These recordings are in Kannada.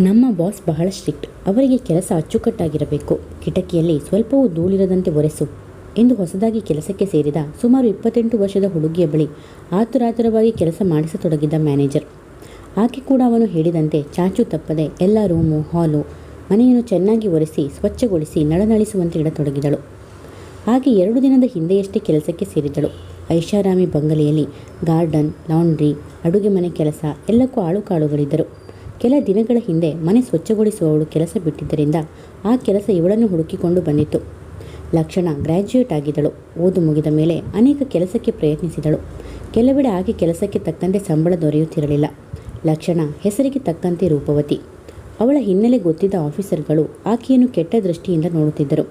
ನಮ್ಮ ಬಾಸ್ ಬಹಳ ಸ್ಟ್ರಿಕ್ಟ್. ಅವರಿಗೆ ಕೆಲಸ ಅಚ್ಚುಕಟ್ಟಾಗಿರಬೇಕು. ಕಿಟಕಿಯಲ್ಲಿ ಸ್ವಲ್ಪವೂ ಧೂಳಿರದಂತೆ ಒರೆಸು ಎಂದು ಹೊಸದಾಗಿ ಕೆಲಸಕ್ಕೆ ಸೇರಿದ ಸುಮಾರು ಇಪ್ಪತ್ತೆಂಟು ವರ್ಷದ ಹುಡುಗಿಯ ಬಳಿ ಆತುರಾತುರವಾಗಿ ಕೆಲಸ ಮಾಡಿಸತೊಡಗಿದ್ದ ಮ್ಯಾನೇಜರ್. ಆಕೆ ಕೂಡ ಅವನು ಹೇಳಿದಂತೆ ಚಾಚು ತಪ್ಪದೆ ಎಲ್ಲ ರೂಮು, ಹಾಲು, ಮನೆಯನ್ನು ಚೆನ್ನಾಗಿ ಒರೆಸಿ, ಸ್ವಚ್ಛಗೊಳಿಸಿ, ನಳನಳಿಸುವಂತೆ ಇಡತೊಡಗಿದಳು. ಹಾಗೆ ಎರಡು ದಿನದ ಹಿಂದೆಯಷ್ಟೇ ಕೆಲಸಕ್ಕೆ ಸೇರಿದಳು. ಐಷಾರಾಮಿ ಬಂಗಲೆಯಲ್ಲಿ ಗಾರ್ಡನ್, ಲಾಂಡ್ರಿ, ಅಡುಗೆ ಮನೆ ಕೆಲಸ, ಎಲ್ಲಕ್ಕೂ ಆಳು ಕಾಳುಗಳಿದ್ದರು. ಕೆಲ ದಿನಗಳ ಹಿಂದೆ ಮನೆ ಸ್ವಚ್ಛಗೊಳಿಸುವವಳು ಕೆಲಸ ಬಿಟ್ಟಿದ್ದರಿಂದ ಆ ಕೆಲಸ ಇವಳನ್ನು ಹುಡುಕಿಕೊಂಡು ಬಂದಿತ್ತು. ಲಕ್ಷಣ ಗ್ರ್ಯಾಜುಯೇಟ್ ಆಗಿದ್ದಳು. ಓದು ಮುಗಿದ ಮೇಲೆ ಅನೇಕ ಕೆಲಸಕ್ಕೆ ಪ್ರಯತ್ನಿಸಿದಳು. ಕೆಲವೆಡೆ ಆಕೆ ಕೆಲಸಕ್ಕೆ ತಕ್ಕಂತೆ ಸಂಬಳ ದೊರೆಯುತ್ತಿರಲಿಲ್ಲ. ಲಕ್ಷಣ ಹೆಸರಿಗೆ ತಕ್ಕಂತೆ ರೂಪವತಿ. ಅವಳ ಹಿನ್ನೆಲೆ ಗೊತ್ತಿದ್ದ ಆಫೀಸರ್ಗಳು ಆಕೆಯನ್ನು ಕೆಟ್ಟ ದೃಷ್ಟಿಯಿಂದ ನೋಡುತ್ತಿದ್ದರು.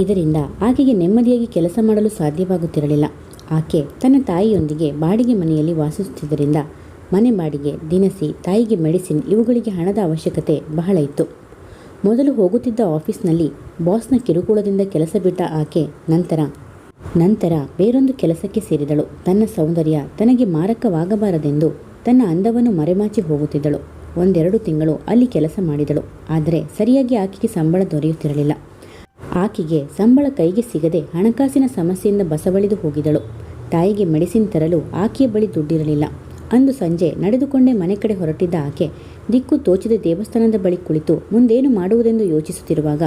ಇದರಿಂದ ಆಕೆಗೆ ನೆಮ್ಮದಿಯಾಗಿ ಕೆಲಸ ಮಾಡಲು ಸಾಧ್ಯವಾಗುತ್ತಿರಲಿಲ್ಲ. ಆಕೆ ತನ್ನ ತಾಯಿಯೊಂದಿಗೆ ಬಾಡಿಗೆ ಮನೆಯಲ್ಲಿ ವಾಸಿಸುತ್ತಿದ್ದರಿಂದ ಮನೆ ಬಾಡಿಗೆ, ದಿನಸಿ, ತಾಯಿಗೆ ಮೆಡಿಸಿನ್ ಇವುಗಳಿಗೆ ಹಣದ ಅವಶ್ಯಕತೆ ಬಹಳ ಇತ್ತು. ಮೊದಲು ಹೋಗುತ್ತಿದ್ದ ಆಫೀಸ್ನಲ್ಲಿ ಬಾಸ್ನ ಕಿರುಕುಳದಿಂದ ಕೆಲಸ ಬಿಟ್ಟ ಆಕೆ ನಂತರ ನಂತರ ಬೇರೊಂದು ಕೆಲಸಕ್ಕೆ ಸೇರಿದಳು. ತನ್ನ ಸೌಂದರ್ಯ ತನಗೆ ಮಾರಕವಾಗಬಾರದೆಂದು ತನ್ನ ಅಂದವನ್ನು ಮರೆಮಾಚಿ ಹೋಗುತ್ತಿದ್ದಳು. ಒಂದೆರಡು ತಿಂಗಳು ಅಲ್ಲಿ ಕೆಲಸ ಮಾಡಿದಳು. ಆದರೆ ಸರಿಯಾಗಿ ಆಕೆಗೆ ಸಂಬಳ ದೊರೆಯುತ್ತಿರಲಿಲ್ಲ. ಆಕೆಗೆ ಸಂಬಳ ಕೈಗೆ ಸಿಗದೆ ಹಣಕಾಸಿನ ಸಮಸ್ಯೆಯಿಂದ ಬಸವಳಿದು ಹೋಗಿದಳು ತಾಯಿಗೆ ಮೆಡಿಸಿನ್ ತರಲು ಆಕೆಯ ಬಳಿ ದುಡ್ಡಿರಲಿಲ್ಲ. ಅಂದು ಸಂಜೆ ನಡೆದುಕೊಂಡೇ ಮನೆ ಕಡೆ ಹೊರಟಿದ್ದ ಆಕೆ ದಿಕ್ಕು ತೋಚಿದ ದೇವಸ್ಥಾನದ ಬಳಿ ಕುಳಿತು ಮುಂದೇನು ಮಾಡುವುದೆಂದು ಯೋಚಿಸುತ್ತಿರುವಾಗ,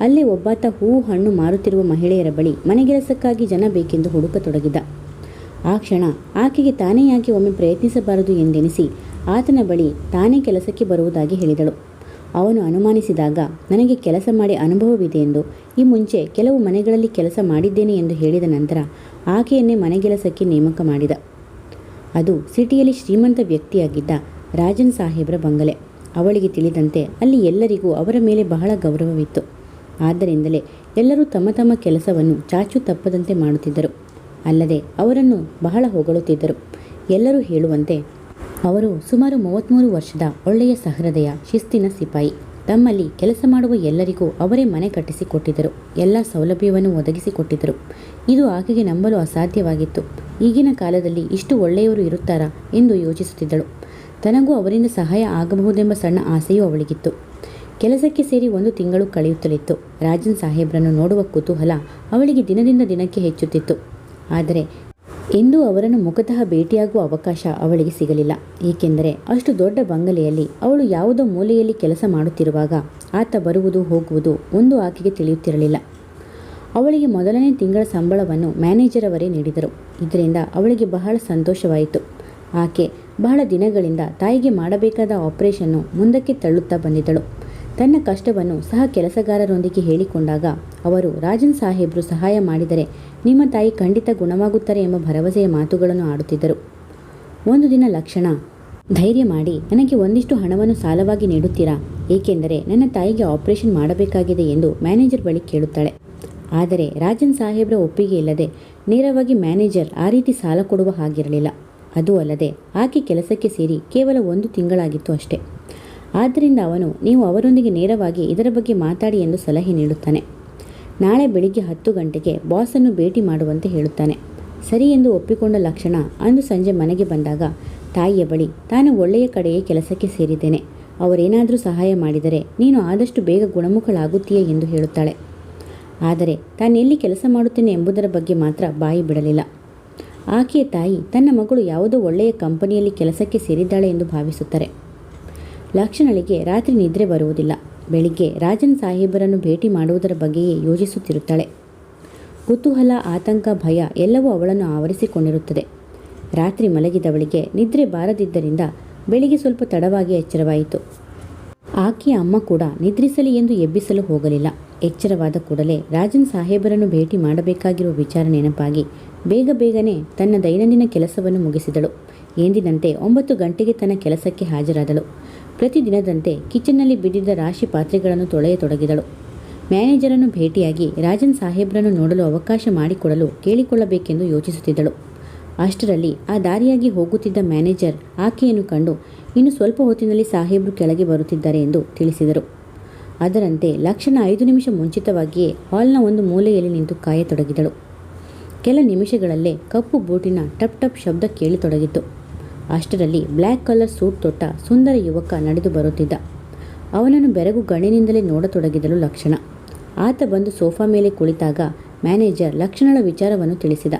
ಅಲ್ಲೇ ಒಬ್ಬಾತ ಹೂವು ಹಣ್ಣು ಮಾರುತ್ತಿರುವ ಮಹಿಳೆಯರ ಬಳಿ ಮನೆಗೆಲಸಕ್ಕಾಗಿ ಜನ ಬೇಕೆಂದು ಹುಡುಕತೊಡಗಿದ ಆ ಕ್ಷಣ ಆಕೆಗೆ ತಾನೇ ಯಾಕೆ ಒಮ್ಮೆ ಪ್ರಯತ್ನಿಸಬಾರದು ಎಂದೆನಿಸಿ ಆತನ ಬಳಿ ತಾನೇ ಕೆಲಸಕ್ಕೆ ಬರುವುದಾಗಿ ಹೇಳಿದಳು. ಅವನು ಅನುಮಾನಿಸಿದಾಗ, ನನಗೆ ಕೆಲಸ ಮಾಡಿ ಅನುಭವವಿದೆ ಎಂದು ಈ ಮುಂಚೆ ಕೆಲವು ಮನೆಗಳಲ್ಲಿ ಕೆಲಸ ಮಾಡಿದ್ದೇನೆ ಎಂದು ಹೇಳಿದ ನಂತರ ಆಕೆಯನ್ನೇ ಮನೆಗೆಲಸಕ್ಕೆ ನೇಮಕ ಮಾಡಿದ. ಅದು ಸಿಟಿಯಲ್ಲಿ ಶ್ರೀಮಂತ ವ್ಯಕ್ತಿಯಾಗಿದ್ದ ರಾಜನ್ ಸಾಹೇಬ್ರ ಬಂಗಲೆ. ಅವಳಿಗೆ ತಿಳಿದಂತೆ ಅಲ್ಲಿ ಎಲ್ಲರಿಗೂ ಅವರ ಮೇಲೆ ಬಹಳ ಗೌರವವಿತ್ತು. ಆದ್ದರಿಂದಲೇ ಎಲ್ಲರೂ ತಮ್ಮ ತಮ್ಮ ಕೆಲಸವನ್ನು ಚಾಚು ತಪ್ಪದಂತೆ ಮಾಡುತ್ತಿದ್ದರು. ಅಲ್ಲದೆ ಅವರನ್ನು ಬಹಳ ಹೊಗಳುತ್ತಿದ್ದರು. ಎಲ್ಲರೂ ಹೇಳುವಂತೆ ಅವರು ಸುಮಾರು ಮೂವತ್ತ್ಮೂರು ವರ್ಷದ ಒಳ್ಳೆಯ ಸಹೃದಯ, ಶಿಸ್ತಿನ ಸಿಪಾಯಿ. ತಮ್ಮಲ್ಲಿ ಕೆಲಸ ಮಾಡುವ ಎಲ್ಲರಿಗೂ ಅವರೇ ಮನೆ ಕಟ್ಟಿಸಿಕೊಟ್ಟಿದ್ದರು. ಎಲ್ಲ ಸೌಲಭ್ಯವನ್ನು ಒದಗಿಸಿಕೊಟ್ಟಿದ್ದರು. ಇದು ಆಕೆಗೆ ನಂಬಲು ಅಸಾಧ್ಯವಾಗಿತ್ತು. ಈಗಿನ ಕಾಲದಲ್ಲಿ ಇಷ್ಟು ಒಳ್ಳೆಯವರು ಇರುತ್ತಾರಾ ಎಂದು ಯೋಚಿಸುತ್ತಿದ್ದಳು. ತನಗೂ ಅವರಿಂದ ಸಹಾಯ ಆಗಬಹುದೆಂಬ ಸಣ್ಣ ಆಸೆಯೂ ಅವಳಿಗಿತ್ತು. ಕೆಲಸಕ್ಕೆ ಸೇರಿ ಒಂದು ತಿಂಗಳು ಕಳೆಯುತ್ತಲಿತ್ತು. ರಾಜನ್ ಸಾಹೇಬ್ರನ್ನು ನೋಡುವ ಕುತೂಹಲ ಅವಳಿಗೆ ದಿನದಿಂದ ದಿನಕ್ಕೆ ಹೆಚ್ಚುತ್ತಿತ್ತು. ಆದರೆ ಎಂದೂ ಅವರನ್ನು ಮುಖತಃ ಭೇಟಿಯಾಗುವ ಅವಕಾಶ ಅವಳಿಗೆ ಸಿಗಲಿಲ್ಲ. ಏಕೆಂದರೆ ಅಷ್ಟು ದೊಡ್ಡ ಬಂಗಲೆಯಲ್ಲಿ ಅವಳು ಯಾವುದೋ ಮೂಲೆಯಲ್ಲಿ ಕೆಲಸ ಮಾಡುತ್ತಿರುವಾಗ ಆತ ಬರುವುದು ಹೋಗುವುದು ಒಂದು ಆಕೆಗೆ ತಿಳಿಯುತ್ತಿರಲಿಲ್ಲ. ಅವಳಿಗೆ ಮೊದಲನೇ ತಿಂಗಳ ಸಂಬಳವನ್ನು ಮ್ಯಾನೇಜರ್ ಅವರೇ ನೀಡಿದರು. ಇದರಿಂದ ಅವಳಿಗೆ ಬಹಳ ಸಂತೋಷವಾಯಿತು. ಆಕೆ ಬಹಳ ದಿನಗಳಿಂದ ತಾಯಿಗೆ ಮಾಡಬೇಕಾದ ಆಪರೇಷನ್ನು ಮುಂದಕ್ಕೆ ತಳ್ಳುತ್ತಾ ಬಂದಿದ್ದಳು. ತನ್ನ ಕಷ್ಟವನ್ನು ಸಹ ಕೆಲಸಗಾರರೊಂದಿಗೆ ಹೇಳಿಕೊಂಡಾಗ ಅವರು, ರಾಜನ್ ಸಾಹೇಬರು ಸಹಾಯ ಮಾಡಿದರೆ ನಿಮ್ಮ ತಾಯಿ ಖಂಡಿತ ಗುಣವಾಗುತ್ತಾರೆ ಎಂಬ ಭರವಸೆಯ ಮಾತುಗಳನ್ನು ಆಡುತ್ತಿದ್ದರು. ಒಂದು ದಿನ ಲಕ್ಷಣ ಧೈರ್ಯ ಮಾಡಿ, ನನಗೆ ಒಂದಿಷ್ಟು ಹಣವನ್ನು ಸಾಲವಾಗಿ ನೀಡುತ್ತೀರಾ? ಏಕೆಂದರೆ ನನ್ನ ತಾಯಿಗೆ ಆಪರೇಷನ್ ಮಾಡಬೇಕಾಗಿದೆ ಎಂದು ಮ್ಯಾನೇಜರ್ ಬಳಿ ಕೇಳುತ್ತಾಳೆ. ಆದರೆ ರಾಜನ್ ಸಾಹೇಬ್ರ ಒಪ್ಪಿಗೆ ಇಲ್ಲದೆ ನೇರವಾಗಿ ಮ್ಯಾನೇಜರ್ ಆ ರೀತಿ ಸಾಲ ಕೊಡುವ ಹಾಗಿರಲಿಲ್ಲ. ಅದೂ ಅಲ್ಲದೆ ಆಕೆ ಕೆಲಸಕ್ಕೆ ಸೇರಿ ಕೇವಲ ಒಂದು ತಿಂಗಳಾಗಿತ್ತು ಅಷ್ಟೇ. ಆದ್ದರಿಂದ ಅವನು, ನೀವು ಅವರೊಂದಿಗೆ ನೇರವಾಗಿ ಇದರ ಬಗ್ಗೆ ಮಾತಾಡಿ ಎಂದು ಸಲಹೆ ನೀಡುತ್ತಾನೆ. ನಾಳೆ ಬೆಳಿಗ್ಗೆ ಹತ್ತು ಗಂಟೆಗೆ ಬಾಸನ್ನು ಭೇಟಿ ಮಾಡುವಂತೆ ಹೇಳುತ್ತಾನೆ. ಸರಿ ಎಂದು ಒಪ್ಪಿಕೊಂಡ ಲಕ್ಷಣ ಅಂದು ಸಂಜೆ ಮನೆಗೆ ಬಂದಾಗ, ತಾಯಿಯ ಬಳಿ ತಾನು ಒಳ್ಳೆಯ ಕಡೆಯೇ ಕೆಲಸಕ್ಕೆ ಸೇರಿದ್ದೇನೆ. ಅವರೇನಾದರೂ ಸಹಾಯ ಮಾಡಿದರೆ ನೀನು ಆದಷ್ಟು ಬೇಗ ಗುಣಮುಖಳಾಗುತ್ತೀಯ ಎಂದು ಹೇಳುತ್ತಾಳೆ. ಆದರೆ ತಾನೆಲ್ಲಿ ಕೆಲಸ ಮಾಡುತ್ತೇನೆ ಎಂಬುದರ ಬಗ್ಗೆ ಮಾತ್ರ ಬಾಯಿ ಬಿಡಲಿಲ್ಲ. ಆಕೆಯ ತಾಯಿ ತನ್ನ ಮಗಳು ಯಾವುದೋ ಒಳ್ಳೆಯ ಕಂಪನಿಯಲ್ಲಿ ಕೆಲಸಕ್ಕೆ ಸೇರಿದ್ದಾಳೆ ಎಂದು ಭಾವಿಸುತ್ತಾರೆ. ಲಕ್ಷಣಳಿಗೆ ರಾತ್ರಿ ನಿದ್ರೆ ಬರುವುದಿಲ್ಲ. ಬೆಳಿಗ್ಗೆ ರಾಜನ್ ಸಾಹೇಬರನ್ನು ಭೇಟಿ ಮಾಡುವುದರ ಬಗ್ಗೆಯೇ ಯೋಚಿಸುತ್ತಿರುತ್ತಾಳೆ. ಕುತೂಹಲ, ಆತಂಕ, ಭಯ ಎಲ್ಲವೂ ಅವಳನ್ನು ಆವರಿಸಿಕೊಂಡಿರುತ್ತದೆ. ರಾತ್ರಿ ಮಲಗಿದವಳಿಗೆ ನಿದ್ರೆ ಬಾರದಿದ್ದರಿಂದ ಬೆಳಿಗ್ಗೆ ಸ್ವಲ್ಪ ತಡವಾಗಿ ಎಚ್ಚರವಾಯಿತು. ಆಕೆಯ ಅಮ್ಮ ಕೂಡ ನಿದ್ರಿಸಲಿ ಎಂದು ಎಬ್ಬಿಸಲು ಹೋಗಲಿಲ್ಲ. ಎಚ್ಚರವಾದ ಕೂಡಲೇ ರಾಜನ್ ಸಾಹೇಬರನ್ನು ಭೇಟಿ ಮಾಡಬೇಕಾಗಿರುವ ವಿಚಾರ ನೆನಪಾಗಿ ಬೇಗ ಬೇಗನೆ ತನ್ನ ದೈನಂದಿನ ಕೆಲಸವನ್ನು ಮುಗಿಸಿದಳು. ಎಂದಿನಂತೆ ಒಂಬತ್ತು ಗಂಟೆಗೆ ತನ್ನ ಕೆಲಸಕ್ಕೆ ಹಾಜರಾದಳು. ಪ್ರತಿದಿನದಂತೆ ಕಿಚನ್ನಲ್ಲಿ ಬಿದ್ದಿದ್ದ ರಾಶಿ ಪಾತ್ರೆಗಳನ್ನು ತೊಳೆಯತೊಡಗಿದಳು ಮ್ಯಾನೇಜರನ್ನು ಭೇಟಿಯಾಗಿ ರಾಜನ್ ಸಾಹೇಬ್ರನ್ನು ನೋಡಲು ಅವಕಾಶ ಮಾಡಿಕೊಡಲು ಕೇಳಿಕೊಳ್ಳಬೇಕೆಂದು ಯೋಚಿಸುತ್ತಿದ್ದಳು. ಅಷ್ಟರಲ್ಲಿ ಆ ದಾರಿಯಾಗಿ ಹೋಗುತ್ತಿದ್ದ ಮ್ಯಾನೇಜರ್ ಆಕೆಯನ್ನು ಕಂಡು, ಇನ್ನು ಸ್ವಲ್ಪ ಹೊತ್ತಿನಲ್ಲಿ ಸಾಹೇಬ್ರು ಕೆಳಗೆ ಬರುತ್ತಿದ್ದಾರೆ ಎಂದು ತಿಳಿಸಿದರು. ಅದರಂತೆ ಲಕ್ಷಣ ಐದು ನಿಮಿಷ ಮುಂಚಿತವಾಗಿಯೇ ಹಾಲ್ನ ಒಂದು ಮೂಲೆಯಲ್ಲಿ ನಿಂತು ಕಾಯತೊಡಗಿದಳು. ಕೆಲ ನಿಮಿಷಗಳಲ್ಲೇ ಕಪ್ಪು ಬೂಟಿನ ಟಪ್ ಟಪ್ ಶಬ್ದ ಕೇಳಿತೊಡಗಿತು ಅಷ್ಟರಲ್ಲಿ ಬ್ಲ್ಯಾಕ್ ಕಲರ್ ಸೂಟ್ ತೊಟ್ಟ ಸುಂದರ ಯುವಕ ನಡೆದು ಬರುತ್ತಿದ್ದ. ಅವನನ್ನು ಬೆರಗು ಗಣ್ಣಿನಿಂದಲೇ ನೋಡತೊಡಗಿದಳು ಲಕ್ಷಣ. ಆತ ಬಂದು ಸೋಫಾ ಮೇಲೆ ಕುಳಿತಾಗ ಮ್ಯಾನೇಜರ್ ಲಕ್ಷಣಳ ವಿಚಾರವನ್ನು ತಿಳಿಸಿದ.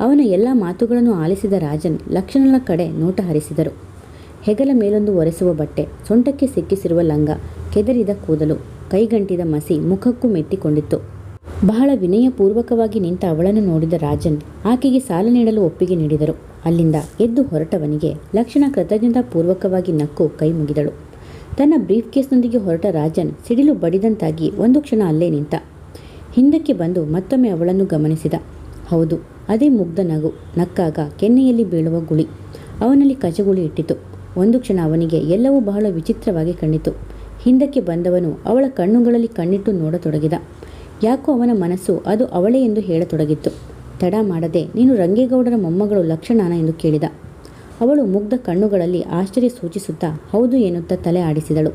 ಅವನ ಎಲ್ಲ ಮಾತುಗಳನ್ನು ಆಲಿಸಿದ ರಾಜನ್ ಲಕ್ಷಣಳ ಕಡೆ ನೋಟ ಹರಿಸಿದರು. ಹೆಗಲ ಮೇಲೊಂದು ಒರೆಸುವ ಬಟ್ಟೆ, ಸೊಂಟಕ್ಕೆ ಸಿಕ್ಕಿಸಿರುವ ಲಂಗ, ಕೆದರಿದ ಕೂದಲು, ಕೈಗಂಟಿದ ಮಸಿ ಮುಖಕ್ಕೂ ಮೆತ್ತಿಕೊಂಡಿತ್ತು. ಬಹಳ ವಿನಯಪೂರ್ವಕವಾಗಿ ನಿಂತ ಅವಳನ್ನು ನೋಡಿದ ರಾಜನ್ ಆಕೆಗೆ ಸಾಲ ನೀಡಲು ಒಪ್ಪಿಗೆ ನೀಡಿದರು. ಅಲ್ಲಿಂದ ಎದ್ದು ಹೊರಟವನಿಗೆ ಲಕ್ಷಣ ಕೃತಜ್ಞತಾಪೂರ್ವಕವಾಗಿ ನಕ್ಕು ಕೈ ಮುಗಿದಳು. ತನ್ನ ಬ್ರೀಫ್ ಕೇಸ್ನೊಂದಿಗೆ ಹೊರಟ ರಾಜನ್ ಸಿಡಿಲು ಬಡಿದಂತಾಗಿ ಒಂದು ಕ್ಷಣ ಅಲ್ಲೇ ನಿಂತ. ಹಿಂದಕ್ಕೆ ಬಂದು ಮತ್ತೊಮ್ಮೆ ಅವಳನ್ನು ಗಮನಿಸಿದ. ಹೌದು, ಅದೇ ಮುಗ್ಧ ನಗು, ನಕ್ಕಾಗ ಕೆನ್ನೆಯಲ್ಲಿ ಬೀಳುವ ಗುಳಿ. ಅವನಲ್ಲಿ ಕಚಗುಳಿ ಇಟ್ಟಿತು. ಒಂದು ಕ್ಷಣ ಅವನಿಗೆ ಎಲ್ಲವೂ ಬಹಳ ವಿಚಿತ್ರವಾಗಿ ಕಂಡಿತು ಹಿಂದಕ್ಕೆ ಬಂದವನು ಅವಳ ಕಣ್ಣುಗಳಲ್ಲಿ ಕಣ್ಣಿಟ್ಟು ನೋಡತೊಡಗಿದ. ಯಾಕೋ ಅವನ ಮನಸ್ಸು ಅದು ಅವಳೇ ಎಂದು ಹೇಳತೊಡಗಿತ್ತು. ತಡ ಮಾಡದೆ ನೀನು ರಂಗೇಗೌಡರ ಮೊಮ್ಮಗಳು ಲಕ್ಷಣಾನ ಎಂದು ಕೇಳಿದ. ಅವಳು ಮುಗ್ಧ ಕಣ್ಣುಗಳಲ್ಲಿ ಆಶ್ಚರ್ಯ ಸೂಚಿಸುತ್ತಾ ಹೌದು ಎನ್ನುತ್ತಾ ತಲೆ ಆಡಿಸಿದಳು.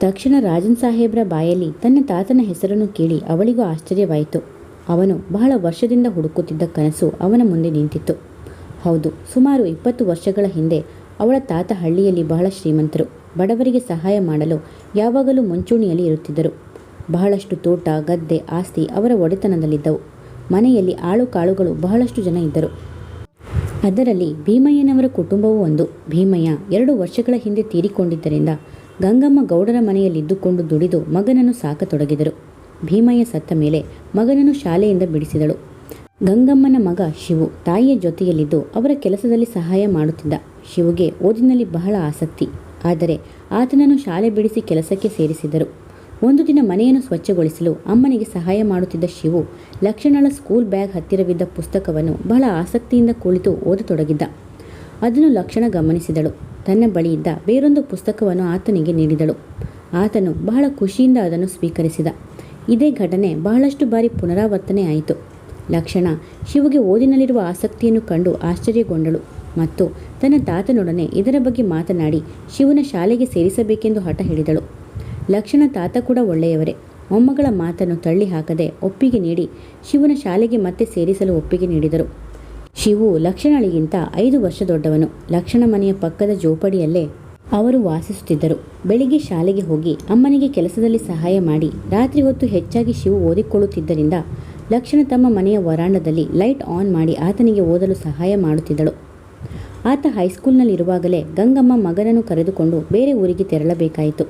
ತಕ್ಷಣ ರಾಜನ್ ಸಾಹೇಬ್ರ ಬಾಯಲ್ಲಿ ತನ್ನ ತಾತನ ಹೆಸರನ್ನು ಕೇಳಿ ಅವಳಿಗೂ ಆಶ್ಚರ್ಯವಾಯಿತು. ಅವನು ಬಹಳ ವರ್ಷದಿಂದ ಹುಡುಕುತ್ತಿದ್ದ ಕನಸು ಅವನ ಮುಂದೆ ನಿಂತಿತ್ತು. ಹೌದು, ಸುಮಾರು ಇಪ್ಪತ್ತು ವರ್ಷಗಳ ಹಿಂದೆ ಅವಳ ತಾತ ಹಳ್ಳಿಯಲ್ಲಿ ಬಹಳ ಶ್ರೀಮಂತರು. ಬಡವರಿಗೆ ಸಹಾಯ ಮಾಡಲು ಯಾವಾಗಲೂ ಮುಂಚೂಣಿಯಲ್ಲಿ ಇರುತ್ತಿದ್ದರು. ಬಹಳಷ್ಟು ತೋಟ, ಗದ್ದೆ, ಆಸ್ತಿ ಅವರ ಒಡೆತನದಲ್ಲಿದ್ದವು. ಮನೆಯಲ್ಲಿ ಆಳು ಕಾಳುಗಳು ಬಹಳಷ್ಟು ಜನ ಇದ್ದರು. ಅದರಲ್ಲಿ ಭೀಮಯ್ಯನವರ ಕುಟುಂಬವೂ ಒಂದು. ಭೀಮಯ್ಯ ಎರಡು ವರ್ಷಗಳ ಹಿಂದೆ ತೀರಿಕೊಂಡಿದ್ದರಿಂದ ಗಂಗಮ್ಮ ಗೌಡರ ಮನೆಯಲ್ಲಿದ್ದುಕೊಂಡು ದುಡಿದು ಮಗನನ್ನು ಸಾಕತೊಡಗಿದರು. ಭೀಮಯ್ಯ ಸತ್ತ ಮೇಲೆ ಮಗನನ್ನು ಶಾಲೆಯಿಂದ ಬಿಡಿಸಿದಳು. ಗಂಗಮ್ಮನ ಮಗ ಶಿವು ತಾಯಿಯ ಜೊತೆಯಲ್ಲಿದ್ದು ಅವರ ಕೆಲಸದಲ್ಲಿ ಸಹಾಯ ಮಾಡುತ್ತಿದ್ದ. ಶಿವುಗೆ ಓದಿನಲ್ಲಿ ಬಹಳ ಆಸಕ್ತಿ. ಆದರೆ ಆತನನ್ನು ಶಾಲೆ ಬಿಡಿಸಿ ಕೆಲಸಕ್ಕೆ ಸೇರಿಸಿದರು. ಒಂದು ದಿನ ಮನೆಯನ್ನು ಸ್ವಚ್ಛಗೊಳಿಸಲು ಅಮ್ಮನಿಗೆ ಸಹಾಯ ಮಾಡುತ್ತಿದ್ದ ಶಿವು ಲಕ್ಷಣಳ ಸ್ಕೂಲ್ ಬ್ಯಾಗ್ ಹತ್ತಿರವಿದ್ದ ಪುಸ್ತಕವನ್ನು ಬಹಳ ಆಸಕ್ತಿಯಿಂದ ಕುಳಿತು ಓದತೊಡಗಿದ್ದ. ಅದನ್ನು ಲಕ್ಷಣ ಗಮನಿಸಿದಳು. ತನ್ನ ಬಳಿಯಿದ್ದ ಬೇರೊಂದು ಪುಸ್ತಕವನ್ನು ಆತನಿಗೆ ನೀಡಿದಳು. ಆತನು ಬಹಳ ಖುಷಿಯಿಂದ ಅದನ್ನು ಸ್ವೀಕರಿಸಿದ. ಇದೇ ಘಟನೆ ಬಹಳಷ್ಟು ಬಾರಿ ಪುನರಾವರ್ತನೆ ಆಯಿತು ಲಕ್ಷಣ ಶಿವಗೆ ಓದಿನಲ್ಲಿರುವ ಆಸಕ್ತಿಯನ್ನು ಕಂಡು ಆಶ್ಚರ್ಯಗೊಂಡಳು. ಮತ್ತು ತನ್ನ ತಾತನೊಡನೆ ಇದರ ಬಗ್ಗೆ ಮಾತನಾಡಿ ಶಿವನ ಶಾಲೆಗೆ ಸೇರಿಸಬೇಕೆಂದು ಹಠ ಹಿಡಿದಳು ಲಕ್ಷಣ ತಾತ ಕೂಡ ಒಳ್ಳೆಯವರೇ. ಮೊಮ್ಮಗಳ ಮಾತನ್ನು ತಳ್ಳಿ ಹಾಕದೆ ಒಪ್ಪಿಗೆ ನೀಡಿ ಶಿವನ ಶಾಲೆಗೆ ಮತ್ತೆ ಸೇರಿಸಲು ಒಪ್ಪಿಗೆ ನೀಡಿದರು. ಶಿವು ಲಕ್ಷಣಳಿಗಿಂತ ಐದು ವರ್ಷ ದೊಡ್ಡವನು. ಲಕ್ಷಣ ಮನೆಯ ಪಕ್ಕದ ಜೋಪಡಿಯಲ್ಲೇ ಅವರು ವಾಸಿಸುತ್ತಿದ್ದರು. ಬೆಳಿಗ್ಗೆ ಶಾಲೆಗೆ ಹೋಗಿ ಅಮ್ಮನಿಗೆ ಕೆಲಸದಲ್ಲಿ ಸಹಾಯ ಮಾಡಿ ರಾತ್ರಿ ಹೊತ್ತು ಹೆಚ್ಚಾಗಿ ಶಿವು ಓದಿಕೊಳ್ಳುತ್ತಿದ್ದರಿಂದ ಲಕ್ಷಣ ತಮ್ಮ ಮನೆಯ ವರಾಂಡದಲ್ಲಿ ಲೈಟ್ ಆನ್ ಮಾಡಿ ಆತನಿಗೆ ಓದಲು ಸಹಾಯ ಮಾಡುತ್ತಿದ್ದಳು. ಆತ ಹೈಸ್ಕೂಲ್ನಲ್ಲಿರುವಾಗಲೇ ಗಂಗಮ್ಮ ಮಗನನ್ನು ಕರೆದುಕೊಂಡು ಬೇರೆ ಊರಿಗೆ ತೆರಳಬೇಕಾಯಿತು.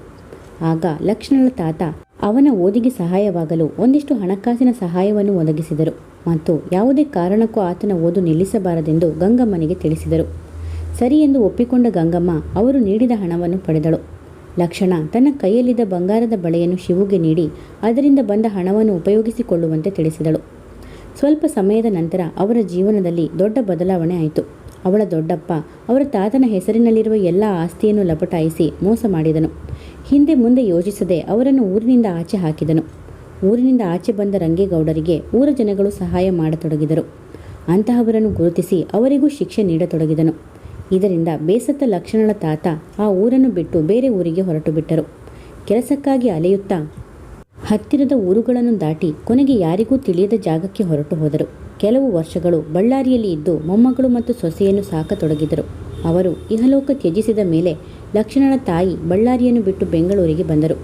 ಆಗ ಲಕ್ಷ್ಮಣನ ತಾತ ಅವನ ಓದಿಗೆ ಸಹಾಯವಾಗಲು ಒಂದಿಷ್ಟು ಹಣಕಾಸಿನ ಸಹಾಯವನ್ನು ಒದಗಿಸಿದರು ಮತ್ತು ಯಾವುದೇ ಕಾರಣಕ್ಕೂ ಆತನ ಓದು ನಿಲ್ಲಿಸಬಾರದೆಂದು ಗಂಗಮ್ಮನಿಗೆ ತಿಳಿಸಿದರು. ಸರಿ ಎಂದು ಒಪ್ಪಿಕೊಂಡ ಗಂಗಮ್ಮ ಅವರು ನೀಡಿದ ಹಣವನ್ನು ಪಡೆದಳು. ಲಕ್ಷಣ ತನ್ನ ಕೈಯಲ್ಲಿದ್ದ ಬಂಗಾರದ ಬಳೆಯನ್ನು ಶಿವುಗೆ ನೀಡಿ ಅದರಿಂದ ಬಂದ ಹಣವನ್ನು ಉಪಯೋಗಿಸಿಕೊಳ್ಳುವಂತೆ ತಿಳಿಸಿದಳು. ಸ್ವಲ್ಪ ಸಮಯದ ನಂತರ ಅವರ ಜೀವನದಲ್ಲಿ ದೊಡ್ಡ ಬದಲಾವಣೆ ಆಯಿತು. ಅವಳ ದೊಡ್ಡಪ್ಪ ಅವರ ತಾತನ ಹೆಸರಿನಲ್ಲಿರುವ ಎಲ್ಲ ಆಸ್ತಿಯನ್ನು ಲಪಟಾಯಿಸಿ ಮೋಸ ಮಾಡಿದನು. ಹಿಂದೆ ಮುಂದೆ ಯೋಚಿಸದೆ ಅವರನ್ನು ಊರಿನಿಂದ ಆಚೆ ಹಾಕಿದನು. ಊರಿನಿಂದ ಆಚೆ ಬಂದ ರಂಗೇಗೌಡರಿಗೆ ಊರ ಜನಗಳು ಸಹಾಯ ಮಾಡತೊಡಗಿದರು. ಅಂತಹವರನ್ನು ಗುರುತಿಸಿ ಅವರಿಗೂ ಶಿಕ್ಷೆ ನೀಡತೊಡಗಿದನು. ಇದರಿಂದ ಬೇಸತ್ತ ಲಕ್ಷಣಗಳ ತಾತ ಆ ಊರನ್ನು ಬಿಟ್ಟು ಬೇರೆ ಊರಿಗೆ ಹೊರಟು ಬಿಟ್ಟರು ಕೆಲಸಕ್ಕಾಗಿ ಅಲೆಯುತ್ತಾ ಹತ್ತಿರದ ಊರುಗಳನ್ನು ದಾಟಿ ಕೊನೆಗೆ ಯಾರಿಗೂ ತಿಳಿಯದ ಜಾಗಕ್ಕೆ ಹೊರಟು ಹೋದರು. ಕೆಲವು ವರ್ಷಗಳು ಬಳ್ಳಾರಿಯಲ್ಲಿ ಇದ್ದು ಮೊಮ್ಮಗಳು ಮತ್ತು ಸೊಸೆಯನ್ನು ಸಾಕತೊಡಗಿದರು. ಅವರು ಇಹಲೋಕ ತ್ಯಜಿಸಿದ ಮೇಲೆ ಲಕ್ಷ್ಮಣನ ತಾಯಿ ಬಳ್ಳಾರಿಯನ್ನು ಬಿಟ್ಟು ಬೆಂಗಳೂರಿಗೆ ಬಂದರು.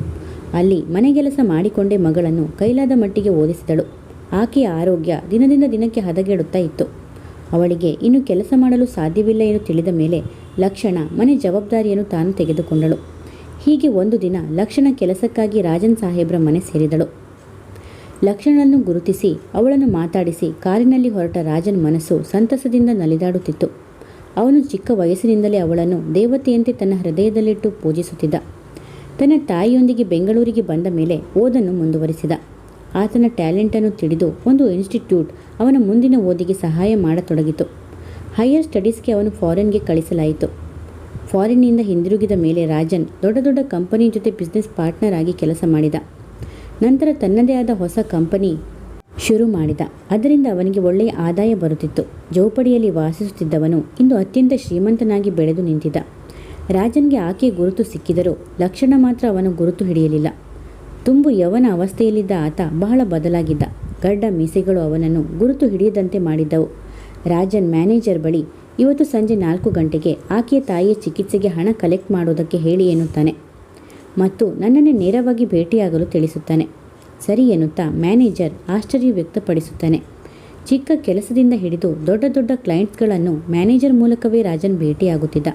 ಅಲ್ಲಿ ಮನೆಗೆಲಸ ಮಾಡಿಕೊಂಡೇ ಮಗಳನ್ನು ಕೈಲಾದ ಮಟ್ಟಿಗೆ ಓದಿಸಿದಳು. ಆಕೆಯ ಆರೋಗ್ಯ ದಿನದಿಂದ ದಿನಕ್ಕೆ ಹದಗೆಡುತ್ತಾ ಇತ್ತು. ಅವಳಿಗೆ ಇನ್ನು ಕೆಲಸ ಮಾಡಲು ಸಾಧ್ಯವಿಲ್ಲ ಎಂದು ತಿಳಿದ ಮೇಲೆ ಲಕ್ಷಣ ಮನೆ ಜವಾಬ್ದಾರಿಯನ್ನು ತಾನು ತೆಗೆದುಕೊಂಡಳು. ಹೀಗೆ ಒಂದು ದಿನ ಲಕ್ಷಣ ಕೆಲಸಕ್ಕಾಗಿ ರಾಜನ್ ಸಾಹೇಬ್ರ ಮನೆ ಸೇರಿದಳು. ಲಕ್ಷಣನ್ನು ಗುರುತಿಸಿ, ಅವಳನ್ನು ಮಾತಾಡಿಸಿ ಕಾರಿನಲ್ಲಿ ಹೊರಟ ರಾಜನ್ ಮನಸ್ಸು ಸಂತಸದಿಂದ ನಲಿದಾಡುತ್ತಿತ್ತು. ಅವನು ಚಿಕ್ಕ ವಯಸ್ಸಿನಿಂದಲೇ ಅವಳನ್ನು ದೇವತೆಯಂತೆ ತನ್ನ ಹೃದಯದಲ್ಲಿಟ್ಟು ಪೂಜಿಸುತ್ತಿದ್ದ. ತನ್ನ ತಾಯಿಯೊಂದಿಗೆ ಬೆಂಗಳೂರಿಗೆ ಬಂದ ಮೇಲೆ ಓದನ್ನು ಮುಂದುವರಿಸಿದ. ಆತನ ಟ್ಯಾಲೆಂಟನ್ನು ತಿಳಿದು ಒಂದು ಇನ್ಸ್ಟಿಟ್ಯೂಟ್ ಅವನ ಮುಂದಿನ ಓದಿಗೆ ಸಹಾಯ ಮಾಡತೊಡಗಿತು. ಹೈಯರ್ ಸ್ಟಡೀಸ್ಗೆ ಅವನು ಫಾರಿನ್ಗೆ ಕಳಿಸಲಾಯಿತು. ಫಾರಿನ್ನಿಂದ ಹಿಂದಿರುಗಿದ ಮೇಲೆ ರಾಜನ್ ದೊಡ್ಡ ದೊಡ್ಡ ಕಂಪನಿ ಜೊತೆ ಬಿಸ್ನೆಸ್ ಪಾರ್ಟ್ನರ್ ಆಗಿ ಕೆಲಸ ಮಾಡಿದ. ನಂತರ ತನ್ನದೇ ಆದ ಹೊಸ ಕಂಪನಿ ಶುರು ಮಾಡಿದ. ಅದರಿಂದ ಅವನಿಗೆ ಒಳ್ಳೆಯ ಆದಾಯ ಬರುತ್ತಿತ್ತು. ಜೋಪಡಿಯಲ್ಲಿ ವಾಸಿಸುತ್ತಿದ್ದವನು ಇಂದು ಅತ್ಯಂತ ಶ್ರೀಮಂತನಾಗಿ ಬೆಳೆದು ನಿಂತಿದ್ದ. ರಾಜನ್ಗೆ ಆಕೆ ಗುರುತು ಸಿಕ್ಕಿದರೂ ಲಕ್ಷಣ ಮಾತ್ರ ಅವನು ಗುರುತು ಹಿಡಿಯಲಿಲ್ಲ. ತುಂಬು ಯವನ ಅವಸ್ಥೆಯಲ್ಲಿದ್ದ ಆತ ಬಹಳ ಬದಲಾಗಿದ್ದ. ಗಡ್ಡ ಮೀಸೆಗಳು ಅವನನ್ನು ಗುರುತು ಹಿಡಿಯದಂತೆ ಮಾಡಿದ್ದವು. ರಾಜನ್ ಮ್ಯಾನೇಜರ್ ಬಳಿ ಇವತ್ತು ಸಂಜೆ ನಾಲ್ಕು ಗಂಟೆಗೆ ಆಕೆಯ ತಾಯಿಯ ಚಿಕಿತ್ಸೆಗೆ ಹಣ ಕಲೆಕ್ಟ್ ಮಾಡೋದಕ್ಕೆ ಹೇಳಿ ಎನ್ನುತ್ತಾನೆ. ಮತ್ತು ನನ್ನನ್ನು ನೇರವಾಗಿ ಭೇಟಿಯಾಗಲು ತಿಳಿಸುತ್ತಾನೆ. ಸರಿ ಎನ್ನುತ್ತಾ ಮ್ಯಾನೇಜರ್ ಆಶ್ಚರ್ಯ ವ್ಯಕ್ತಪಡಿಸುತ್ತಾನೆ. ಚಿಕ್ಕ ಕೆಲಸದಿಂದ ಹಿಡಿದು ದೊಡ್ಡ ದೊಡ್ಡ ಕ್ಲೈಂಟ್ಸ್ಗಳನ್ನು ಮ್ಯಾನೇಜರ್ ಮೂಲಕವೇ ರಾಜನ್ ಭೇಟಿಯಾಗುತ್ತಿದ್ದ.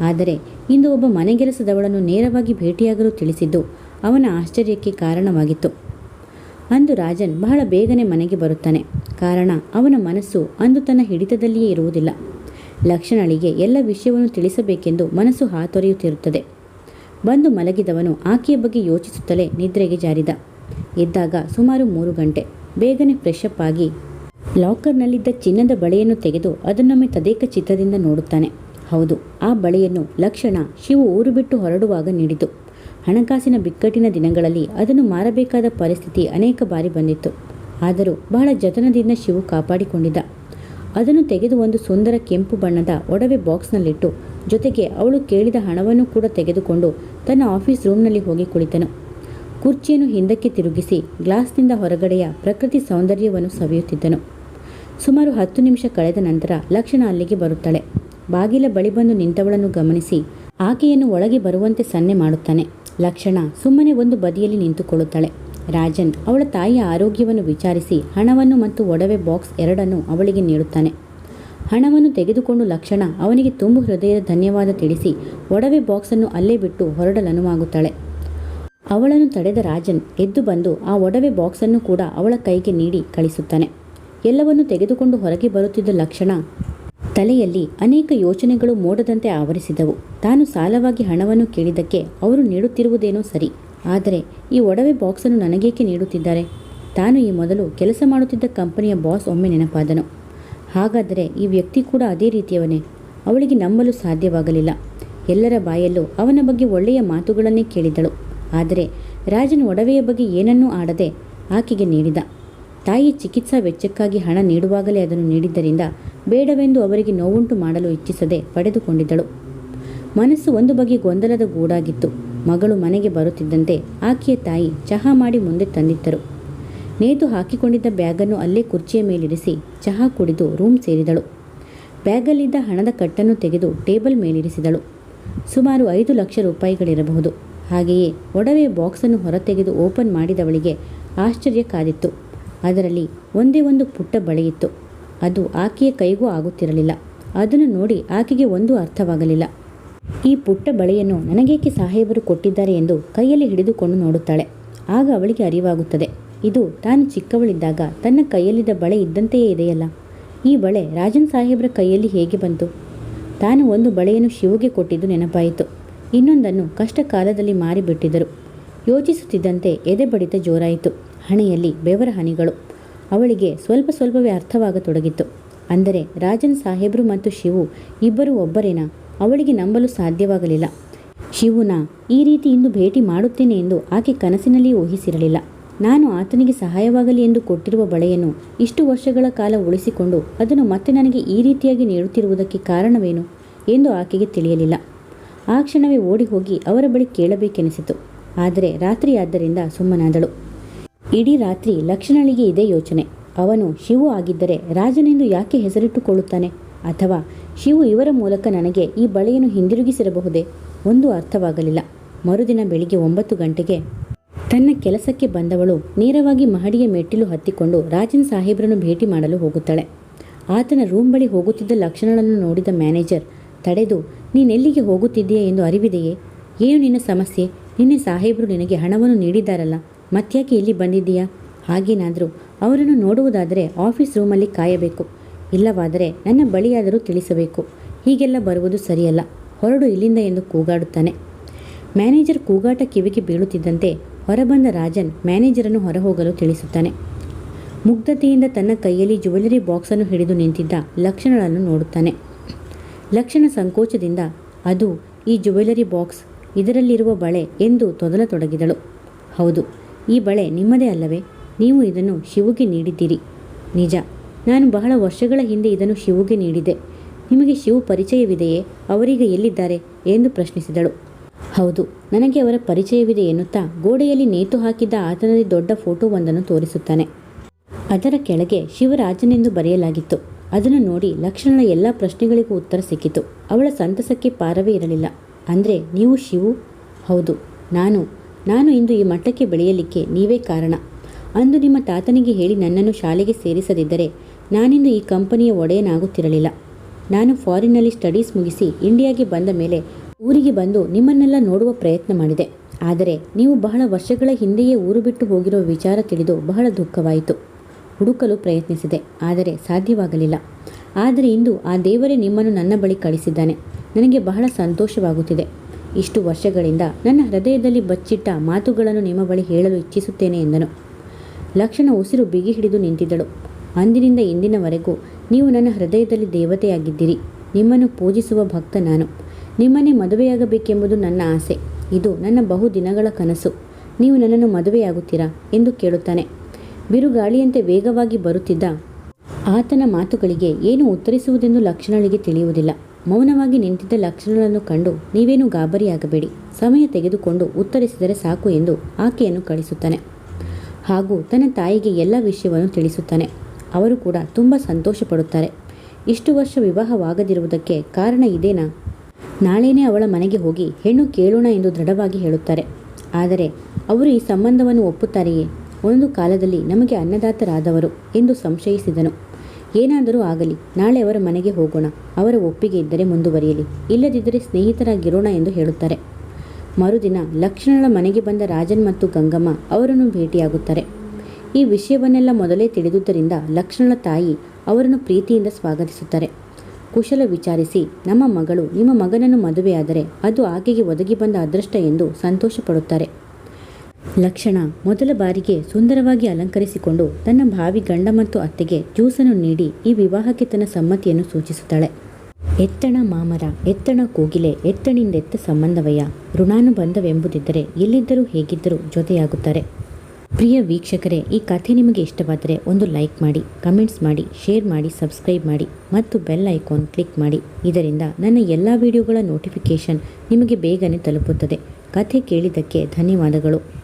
ಆದರೆ ಇಂದು ಒಬ್ಬ ಮನೆಗೆಲಸದವಳನ್ನು ನೇರವಾಗಿ ಭೇಟಿಯಾಗಲು ತಿಳಿಸಿದ್ದು ಅವನ ಆಶ್ಚರ್ಯಕ್ಕೆ ಕಾರಣವಾಗಿತ್ತು. ಅಂದು ರಾಜನ್ ಬಹಳ ಬೇಗನೆ ಮನೆಗೆ ಬರುತ್ತಾನೆ. ಕಾರಣ ಅವನ ಮನಸ್ಸು ಅಂದು ತನ್ನ ಹಿಡಿತದಲ್ಲಿಯೇ ಇರುವುದಿಲ್ಲ. ಲಕ್ಷಣಳಿಗೆ ಎಲ್ಲ ವಿಷಯವನ್ನು ತಿಳಿಸಬೇಕೆಂದು ಮನಸ್ಸು ಹಾತೊರೆಯುತ್ತಿರುತ್ತದೆ. ಬಂದು ಮಲಗಿದವನು ಆಕೆಯ ಬಗ್ಗೆ ಯೋಚಿಸುತ್ತಲೇ ನಿದ್ರೆಗೆ ಜಾರಿದ. ಎದ್ದಾಗ ಸುಮಾರು ಮೂರು ಗಂಟೆ. ಬೇಗನೆ ಫ್ರೆಶ್ ಅಪ್ ಆಗಿ ಲಾಕರ್ನಲ್ಲಿದ್ದ ಚಿನ್ನದ ಬಳೆಯನ್ನು ತೆಗೆದು ಅದನ್ನೊಮ್ಮೆ ತದೇಕ ಚಿತ್ತದಿಂದ ನೋಡುತ್ತಾನೆ. ಹೌದು, ಆ ಬಳೆಯನ್ನು ಲಕ್ಷಣ ಶಿವು ಊರು ಬಿಟ್ಟು ಹೊರಡುವಾಗ ನೀಡಿತು. ಹಣಕಾಸಿನ ಬಿಕ್ಕಟ್ಟಿನ ದಿನಗಳಲ್ಲಿ ಅದನ್ನು ಮಾರಬೇಕಾದ ಪರಿಸ್ಥಿತಿ ಅನೇಕ ಬಾರಿ ಬಂದಿತ್ತು. ಆದರೂ ಬಹಳ ಜತನದಿಂದ ಶಿವು ಕಾಪಾಡಿಕೊಂಡಿದ್ದ. ಅದನ್ನು ತೆಗೆದು ಒಂದು ಸುಂದರ ಕೆಂಪು ಬಣ್ಣದ ಒಡವೆ ಬಾಕ್ಸ್ನಲ್ಲಿಟ್ಟು, ಜೊತೆಗೆ ಅವಳು ಕೇಳಿದ ಹಣವನ್ನು ಕೂಡ ತೆಗೆದುಕೊಂಡು ತನ್ನ ಆಫೀಸ್ ರೂಮ್ನಲ್ಲಿ ಹೋಗಿ ಕುಳಿತನು. ಕುರ್ಚಿಯನ್ನು ಹಿಂದಕ್ಕೆ ತಿರುಗಿಸಿ ಗ್ಲಾಸ್ನಿಂದ ಹೊರಗಡೆಯ ಪ್ರಕೃತಿ ಸೌಂದರ್ಯವನ್ನು ಸವಿಯುತ್ತಿದ್ದನು. ಸುಮಾರು ಹತ್ತು ನಿಮಿಷ ಕಳೆದ ನಂತರ ಲಕ್ಷಣ ಅಲ್ಲಿಗೆ ಬರುತ್ತಾಳೆ. ಬಾಗಿಲ ಬಳಿ ಬಂದು ನಿಂತವಳನ್ನು ಗಮನಿಸಿ ಆಕೆಯನ್ನು ಒಳಗೆ ಬರುವಂತೆ ಸನ್ನೆ ಮಾಡುತ್ತಾನೆ. ಲಕ್ಷಣ ಸುಮ್ಮನೆ ಒಂದು ಬದಿಯಲ್ಲಿ ನಿಂತುಕೊಳ್ಳುತ್ತಾಳೆ. ರಾಜನ್ ಅವಳ ತಾಯಿಯ ಆರೋಗ್ಯವನ್ನು ವಿಚಾರಿಸಿ ಹಣವನ್ನು ಮತ್ತು ಒಡವೆ ಬಾಕ್ಸ್ ಎರಡನ್ನು ಅವಳಿಗೆ ನೀಡುತ್ತಾನೆ. ಹಣವನ್ನು ತೆಗೆದುಕೊಂಡು ಲಕ್ಷಣ ಅವನಿಗೆ ತುಂಬು ಹೃದಯದ ಧನ್ಯವಾದ ತಿಳಿಸಿ ಒಡವೆ ಬಾಕ್ಸನ್ನು ಅಲ್ಲೇ ಬಿಟ್ಟು ಹೊರಡಲನುವಾಗುತ್ತಾಳೆ. ಅವಳನ್ನು ತಡೆದ ರಾಜನ್ ಎದ್ದು ಬಂದು ಆ ಒಡವೆ ಬಾಕ್ಸನ್ನು ಕೂಡ ಅವಳ ಕೈಗೆ ನೀಡಿ ಕಳಿಸುತ್ತಾನೆ. ಎಲ್ಲವನ್ನು ತೆಗೆದುಕೊಂಡು ಹೊರಗೆ ಬರುತ್ತಿದ್ದ ಲಕ್ಷಣ ತಲೆಯಲ್ಲಿ ಅನೇಕ ಯೋಚನೆಗಳು ಮೋಡದಂತೆ ಆವರಿಸಿದವು. ತಾನು ಸಾಲವಾಗಿ ಹಣವನ್ನು ಕೇಳಿದ್ದಕ್ಕೆ ಅವರು ನೀಡುತ್ತಿರುವುದೇನೋ ಸರಿ. ಆದರೆ ಈ ಒಡವೆ ಬಾಕ್ಸನ್ನು ನನಗೇಕೆ ನೀಡುತ್ತಿದ್ದಾರೆ? ತಾನು ಈ ಮೊದಲು ಕೆಲಸ ಮಾಡುತ್ತಿದ್ದ ಕಂಪನಿಯ ಬಾಸ್ ಒಮ್ಮೆ ನೆನಪಾದನು. ಹಾಗಾದರೆ ಈ ವ್ಯಕ್ತಿ ಕೂಡ ಅದೇ ರೀತಿಯವನೇ? ಅವಳಿಗೆ ನಂಬಲು ಸಾಧ್ಯವಾಗಲಿಲ್ಲ. ಎಲ್ಲರ ಬಾಯಲ್ಲೂ ಅವನ ಬಗ್ಗೆ ಒಳ್ಳೆಯ ಮಾತುಗಳನ್ನೇ ಕೇಳಿದಳು ಆದರೆ ರಾಜನ್ ಒಡವೆಯ ಬಗ್ಗೆ ಏನನ್ನೂ ಆಡದೆ ಆಕೆಗೆ ನೀಡಿದ. ತಾಯಿ ಚಿಕಿತ್ಸಾ ವೆಚ್ಚಕ್ಕಾಗಿ ಹಣ ನೀಡುವಾಗಲೇ ಅದನ್ನು ನೀಡಿದ್ದರಿಂದ ಬೇಡವೆಂದು ಅವರಿಗೆ ನೋವುಂಟು ಮಾಡಲು ಇಚ್ಛಿಸದೆ ಪಡೆದುಕೊಂಡಿದ್ದಳು. ಮನಸ್ಸು ಒಂದು ಬಗೆ ಗೊಂದಲದ ಗೂಡಾಗಿತ್ತು. ಮಗಳು ಮನೆಗೆ ಬರುತ್ತಿದ್ದಂತೆ ಆಕೆಯ ತಾಯಿ ಚಹಾ ಮಾಡಿ ಮುಂದೆ ತಂದಿದ್ದರು. ನೇತು ಹಾಕಿಕೊಂಡಿದ್ದ ಬ್ಯಾಗನ್ನು ಅಲ್ಲೇ ಕುರ್ಚಿಯ ಮೇಲಿರಿಸಿ ಚಹಾ ಕುಡಿದು ರೂಮ್ ಸೇರಿದಳು. ಬ್ಯಾಗಲ್ಲಿದ್ದ ಹಣದ ಕಟ್ಟನ್ನು ತೆಗೆದು ಟೇಬಲ್ ಮೇಲಿರಿಸಿದಳು. ಸುಮಾರು ಐದು ಲಕ್ಷ ರೂಪಾಯಿಗಳಿರಬಹುದು. ಹಾಗೆಯೇ ಒಡವೆ ಬಾಕ್ಸನ್ನು ಹೊರತೆಗೆದು ಓಪನ್ ಮಾಡಿದವಳಿಗೆ ಆಶ್ಚರ್ಯ ಕಾದಿತ್ತು. ಅದರಲ್ಲಿ ಒಂದೇ ಒಂದು ಪುಟ್ಟ ಬಳೆಯಿತ್ತು. ಅದು ಆಕೆಯ ಕೈಗೂ ಆಗುತ್ತಿರಲಿಲ್ಲ. ಅದನ್ನು ನೋಡಿ ಆಕೆಗೆ ಒಂದು ಅರ್ಥವಾಗಲಿಲ್ಲ. ಈ ಪುಟ್ಟ ಬಳೆಯನ್ನು ನನಗೇಕೆ ಸಾಹೇಬರು ಕೊಟ್ಟಿದ್ದಾರೆ ಎಂದು ಕೈಯಲ್ಲಿ ಹಿಡಿದುಕೊಂಡು ನೋಡುತ್ತಾಳೆ. ಆಗ ಅವಳಿಗೆ ಅರಿವಾಗುತ್ತದೆ. ಇದು ತಾನು ಚಿಕ್ಕವಳಿದ್ದಾಗ ತನ್ನ ಕೈಯಲ್ಲಿದ್ದ ಬಳೆ ಇದ್ದಂತೆಯೇ ಇದೆಯಲ್ಲ? ಈ ಬಳೆ ರಾಜನ್ ಸಾಹೇಬರ ಕೈಯಲ್ಲಿ ಹೇಗೆ ಬಂತು? ತಾನು ಒಂದು ಬಳೆಯನ್ನು ಶಿವಗೆ ಕೊಟ್ಟಿದ್ದು ನೆನಪಾಯಿತು. ಇನ್ನೊಂದನ್ನು ಕಷ್ಟ ಕಾಲದಲ್ಲಿ ಮಾರಿಬಿಟ್ಟಿದ್ದರು. ಯೋಚಿಸುತ್ತಿದ್ದಂತೆ ಎದೆ ಬಡಿತ ಜೋರಾಯಿತು. ಹಣೆಯಲ್ಲಿ ಬೆವರ ಹನಿಗಳು. ಅವಳಿಗೆ ಸ್ವಲ್ಪ ಸ್ವಲ್ಪವೇ ಅರ್ಥವಾಗತೊಡಗಿತ್ತು. ಅಂದರೆ ರಾಜನ್ ಸಾಹೇಬರು ಮತ್ತು ಶಿವು ಇಬ್ಬರು ಒಬ್ಬರೇನಾ? ಅವಳಿಗೆ ನಂಬಲು ಸಾಧ್ಯವಾಗಲಿಲ್ಲ. ಶಿವನ, ಈ ರೀತಿ ಇಂದು ಭೇಟಿ ಮಾಡುತ್ತೇನೆ ಎಂದು ಆಕೆ ಕನಸಿನಲ್ಲಿ ಊಹಿಸಿರಲಿಲ್ಲ. ನಾನು ಆತನಿಗೆ ಸಹಾಯವಾಗಲಿ ಎಂದು ಕೊಟ್ಟಿರುವ ಬಳೆಯನ್ನು ಇಷ್ಟು ವರ್ಷಗಳ ಕಾಲ ಉಳಿಸಿಕೊಂಡು ಅದನ್ನು ಮತ್ತೆ ನನಗೆ ಈ ರೀತಿಯಾಗಿ ನೀಡುತ್ತಿರುವುದಕ್ಕೆ ಕಾರಣವೇನು? ಎಂದು ಆಕೆಗೆ ತಿಳಿಯಲಿಲ್ಲ. ಆ ಕ್ಷಣವೇ ಓಡಿ ಹೋಗಿ ಅವರ ಬಳಿ ಕೇಳಬೇಕೆನಿಸಿತು. ಆದರೆ ರಾತ್ರಿಯಾದ್ದರಿಂದ ಸುಮ್ಮನಾದಳು. ಇಡೀ ರಾತ್ರಿ ಲಕ್ಷ್ಮಣಳಿಗೆ ಇದೇ ಯೋಚನೆ. ಅವನು ಶಿವು ಆಗಿದ್ದರೆ ರಾಜನೆಂದು ಯಾಕೆ ಹೆಸರಿಟ್ಟುಕೊಳ್ಳುತ್ತಾನೆ? ಅಥವಾ ಶಿವು ಇವರ ಮೂಲಕ ನನಗೆ ಈ ಬಳೆಯನ್ನು ಹಿಂದಿರುಗಿಸಿರಬಹುದೇ? ಒಂದು ಅರ್ಥವಾಗಲಿಲ್ಲ. ಮರುದಿನ ಬೆಳಿಗ್ಗೆ ಒಂಬತ್ತು ಗಂಟೆಗೆ ತನ್ನ ಕೆಲಸಕ್ಕೆ ಬಂದವಳು ನೇರವಾಗಿ ಮಹಡಿಯ ಮೆಟ್ಟಿಲು ಹತ್ತಿಕೊಂಡು ರಾಜನ್ ಸಾಹೇಬ್ರನ್ನು ಭೇಟಿ ಮಾಡಲು ಹೋಗುತ್ತಾಳೆ. ಆತನ ರೂಮ್ ಬಳಿ ಹೋಗುತ್ತಿದ್ದ ಲಕ್ಷಣಗಳನ್ನು ನೋಡಿದ ಮ್ಯಾನೇಜರ್ ತಡೆದು, ನೀನೆಲ್ಲಿಗೆ ಹೋಗುತ್ತಿದ್ದೀಯಾ ಎಂದು ಅರಿವಿದೆಯೇ? ಏನು ನಿನ್ನ ಸಮಸ್ಯೆ? ನಿನ್ನೆ ಸಾಹೇಬರು ನಿನಗೆ ಹಣವನ್ನು ನೀಡಿದ್ದಾರಲ್ಲ, ಮತ್ತ್ಯಾಕೆ ಇಲ್ಲಿ ಬಂದಿದ್ದೀಯಾ? ಹಾಗೇನಾದರೂ ಅವರನ್ನು ನೋಡುವುದಾದರೆ ಆಫೀಸ್ ರೂಮಲ್ಲಿ ಕಾಯಬೇಕು. ಇಲ್ಲವಾದರೆ ನನ್ನ ಬಳಿಯಾದರೂ ತಿಳಿಸಬೇಕು. ಹೀಗೆಲ್ಲ ಬರುವುದು ಸರಿಯಲ್ಲ. ಹೊರಡು ಇಲ್ಲಿಂದ ಎಂದು ಕೂಗಾಡುತ್ತಾನೆ. ಮ್ಯಾನೇಜರ್ ಕೂಗಾಟ ಕಿವಿಗೆ ಬೀಳುತ್ತಿದ್ದಂತೆ ಹೊರಬಂದ ರಾಜನ್ ಮ್ಯಾನೇಜರನ್ನು ಹೊರಹೋಗಲು ತಿಳಿಸುತ್ತಾನೆ. ಮುಗ್ಧತೆಯಿಂದ ತನ್ನ ಕೈಯಲ್ಲಿ ಜ್ಯುವೆಲರಿ ಬಾಕ್ಸನ್ನು ಹಿಡಿದು ನಿಂತಿದ್ದ ಲಕ್ಷಣಗಳನ್ನು ನೋಡುತ್ತಾನೆ. ಲಕ್ಷಣ ಸಂಕೋಚದಿಂದ, ಅದು ಈ ಜ್ಯುವೆಲರಿ ಬಾಕ್ಸ್ ಇದರಲ್ಲಿರುವ ಬಳೆ ಎಂದು ತೊದಲತೊಡಗಿದಳು. ಹೌದು, ಈ ಬಳೆ ನಿಮ್ಮದೇ ಅಲ್ಲವೇ? ನೀವು ಇದನ್ನು ಶಿವುಗೆ ನೀಡಿದ್ದೀರಿ. ನಿಜ. ನಾನು ಬಹಳ ವರ್ಷಗಳ ಹಿಂದೆ ಇದನ್ನು ಶಿವುಗೆ ನೀಡಿದೆ. ನಿಮಗೆ ಶಿವು ಪರಿಚಯವಿದೆಯೇ? ಅವರೀಗ ಎಲ್ಲಿದ್ದಾರೆ? ಎಂದು ಪ್ರಶ್ನಿಸಿದಳು. ಹೌದು, ನನಗೆ ಅವರ ಪರಿಚಯವಿದೆ ಎನ್ನುತ್ತಾ ಗೋಡೆಯಲ್ಲಿ ನೇತು ಹಾಕಿದ್ದ ಆತನಲ್ಲಿ ದೊಡ್ಡ ಫೋಟೋವೊಂದನ್ನು ತೋರಿಸುತ್ತಾನೆ. ಅದರ ಕೆಳಗೆ ಶಿವರಾಜನೆಂದು ಬರೆಯಲಾಗಿತ್ತು. ಅದನ್ನು ನೋಡಿ ಲಕ್ಷ್ಮಣನ ಎಲ್ಲ ಪ್ರಶ್ನೆಗಳಿಗೂ ಉತ್ತರ ಸಿಕ್ಕಿತು. ಅವಳ ಸಂತಸಕ್ಕೆ ಪಾರವೇ ಇರಲಿಲ್ಲ. ಅಂದರೆ ನೀವು ಶಿವು? ಹೌದು, ನಾನು. ನಾನು ಇಂದು ಈ ಮಟ್ಟಕ್ಕೆ ಬೆಳೆಯಲಿಕ್ಕೆ ನೀವೇ ಕಾರಣ. ಅಂದು ನಿಮ್ಮ ತಾತನಿಗೆ ಹೇಳಿ ನನ್ನನ್ನು ಶಾಲೆಗೆ ಸೇರಿಸದಿದ್ದರೆ ನಾನಿಂದು ಈ ಕಂಪನಿಯ ಒಡೆಯನಾಗುತ್ತಿರಲಿಲ್ಲ. ನಾನು ಫಾರಿನ್ನಲ್ಲಿ ಸ್ಟಡೀಸ್ ಮುಗಿಸಿ ಇಂಡಿಯಾಗೆ ಬಂದ ಮೇಲೆ ಊರಿಗೆ ಬಂದು ನಿಮ್ಮನ್ನೆಲ್ಲ ನೋಡುವ ಪ್ರಯತ್ನ ಮಾಡಿದೆ. ಆದರೆ ನೀವು ಬಹಳ ವರ್ಷಗಳ ಹಿಂದೆಯೇ ಊರು ಬಿಟ್ಟು ಹೋಗಿರೋ ವಿಚಾರ ತಿಳಿದು ಬಹಳ ದುಃಖವಾಯಿತು. ಹುಡುಕಲು ಪ್ರಯತ್ನಿಸಿದೆ, ಆದರೆ ಸಾಧ್ಯವಾಗಲಿಲ್ಲ. ಆದರೆ ಇಂದು ಆ ದೇವರೇ ನಿಮ್ಮನ್ನು ನನ್ನ ಬಳಿ ಕಳಿಸಿದ್ದಾನೆ. ನನಗೆ ಬಹಳ ಸಂತೋಷವಾಗುತ್ತಿದೆ. ಇಷ್ಟು ವರ್ಷಗಳಿಂದ ನನ್ನ ಹೃದಯದಲ್ಲಿ ಬಚ್ಚಿಟ್ಟ ಮಾತುಗಳನ್ನು ನಿಮ್ಮ ಬಳಿ ಹೇಳಲು ಇಚ್ಛಿಸುತ್ತೇನೆ ಎಂದನು. ಲಕ್ಷಣ ಉಸಿರು ಬಿಗಿ ಹಿಡಿದು ನಿಂತಿದ್ದಳು. ಅಂದಿನಿಂದ ಇಂದಿನವರೆಗೂ ನೀವು ನನ್ನ ಹೃದಯದಲ್ಲಿ ದೇವತೆಯಾಗಿದ್ದೀರಿ. ನಿಮ್ಮನ್ನು ಪೂಜಿಸುವ ಭಕ್ತ ನಾನು. ನಿಮ್ಮನ್ನೇ ಮದುವೆಯಾಗಬೇಕೆಂಬುದು ನನ್ನ ಆಸೆ. ಇದು ನನ್ನ ಬಹು ದಿನಗಳ ಕನಸು. ನೀವು ನನ್ನನ್ನು ಮದುವೆಯಾಗುತ್ತೀರಾ ಎಂದು ಕೇಳುತ್ತಾನೆ. ಬಿರುಗಾಳಿಯಂತೆ ವೇಗವಾಗಿ ಬರುತ್ತಿದ್ದ ಆತನ ಮಾತುಗಳಿಗೆ ಏನು ಉತ್ತರಿಸುವುದೆಂದು ಲಕ್ಷಣಳಿಗೆ ತಿಳಿಯುವುದಿಲ್ಲ. ಮೌನವಾಗಿ ನಿಂತಿದ್ದ ಲಕ್ಷಣಗಳನ್ನು ಕಂಡು ನೀವೇನು ಗಾಬರಿಯಾಗಬೇಡಿ. ಸಮಯ ತೆಗೆದುಕೊಂಡು ಉತ್ತರಿಸಿದರೆ ಸಾಕು ಎಂದು ಆಕೆಯನ್ನು ಕಳಿಸುತ್ತಾನೆ. ಹಾಗೂ ತನ್ನ ತಾಯಿಗೆ ಎಲ್ಲ ವಿಷಯವನ್ನು ತಿಳಿಸುತ್ತಾನೆ. ಅವರು ಕೂಡ ತುಂಬ ಸಂತೋಷ ಪಡುತ್ತಾರೆ ಇಷ್ಟು ವರ್ಷ ವಿವಾಹವಾಗದಿರುವುದಕ್ಕೆ ಕಾರಣ ಇದೇನಾ? ನಾಳೆನೇ ಅವಳ ಮನೆಗೆ ಹೋಗಿ ಹೆಣ್ಣು ಕೇಳೋಣ ಎಂದು ದೃಢವಾಗಿ ಹೇಳುತ್ತಾರೆ. ಆದರೆ ಅವರು ಈ ಸಂಬಂಧವನ್ನು ಒಪ್ಪುತ್ತಾರೆಯೇ? ಒಂದು ಕಾಲದಲ್ಲಿ ನಮಗೆ ಅನ್ನದಾತರಾದವರು ಎಂದು ಸಂಶಯಿಸಿದನು. ಏನಾದರೂ ಆಗಲಿ, ನಾಳೆ ಅವರ ಮನೆಗೆ ಹೋಗೋಣ. ಅವರ ಒಪ್ಪಿಗೆ ಇದ್ದರೆ ಮುಂದುವರಿಯಲಿ. ಇಲ್ಲದಿದ್ದರೆ ಸ್ನೇಹಿತರಾಗಿರೋಣ ಎಂದು ಹೇಳುತ್ತಾರೆ. ಮರುದಿನ ಲಕ್ಷ್ಮಣಳ ಮನೆಗೆ ಬಂದ ರಾಜನ್ ಮತ್ತು ಗಂಗಮ್ಮ ಅವರನ್ನು ಭೇಟಿಯಾಗುತ್ತಾರೆ. ಈ ವಿಷಯವನ್ನೆಲ್ಲ ಮೊದಲೇ ತಿಳಿದುದರಿಂದ ಲಕ್ಷ್ಮಣ ತಾಯಿ ಅವರನ್ನು ಪ್ರೀತಿಯಿಂದ ಸ್ವಾಗತಿಸುತ್ತಾರೆ. ಕುಶಲ ವಿಚಾರಿಸಿ, ನಮ್ಮ ಮಗಳು ನಿಮ್ಮ ಮಗನನ್ನು ಮದುವೆಯಾದರೆ ಅದು ಆಕೆಗೆ ಒದಗಿ ಬಂದ ಅದೃಷ್ಟ ಎಂದು ಸಂತೋಷ ಪಡುತ್ತಾರೆ ಲಕ್ಷಣ ಮೊದಲ ಬಾರಿಗೆ ಸುಂದರವಾಗಿ ಅಲಂಕರಿಸಿಕೊಂಡು ತನ್ನ ಭಾವಿ ಗಂಡ ಮತ್ತು ಅತ್ತೆಗೆ ಜ್ಯೂಸನ್ನು ನೀಡಿ ಈ ವಿವಾಹಕ್ಕೆ ತನ್ನ ಸಮ್ಮತಿಯನ್ನು ಸೂಚಿಸುತ್ತಾಳೆ. ಎತ್ತಣ ಮಾಮರ, ಎತ್ತಣ ಕೋಗಿಲೆ, ಎತ್ತಣಿಂದೆತ್ತ ಸಂಬಂಧವಯ್ಯ ಋಣಾನುಬಂಧವೆಂಬುದಿದ್ದರೆ ಎಲ್ಲಿದ್ದರೂ ಹೇಗಿದ್ದರೂ ಜೊತೆಯಾಗುತ್ತಾರೆ. ಪ್ರಿಯ ವೀಕ್ಷಕರೇ, ಈ ಕಥೆ ನಿಮಗೆ ಇಷ್ಟವಾದರೆ ಒಂದು ಲೈಕ್ ಮಾಡಿ, ಕಮೆಂಟ್ಸ್ ಮಾಡಿ, ಶೇರ್ ಮಾಡಿ, ಸಬ್ಸ್ಕ್ರೈಬ್ ಮಾಡಿ ಮತ್ತು ಬೆಲ್ ಐಕಾನ್ ಕ್ಲಿಕ್ ಮಾಡಿ. ಇದರಿಂದ ನನ್ನ ಎಲ್ಲ ವಿಡಿಯೋಗಳ ನೋಟಿಫಿಕೇಷನ್ ನಿಮಗೆ ಬೇಗನೆ ತಲುಪುತ್ತದೆ. ಕಥೆ ಕೇಳಿದ್ದಕ್ಕೆ ಧನ್ಯವಾದಗಳು.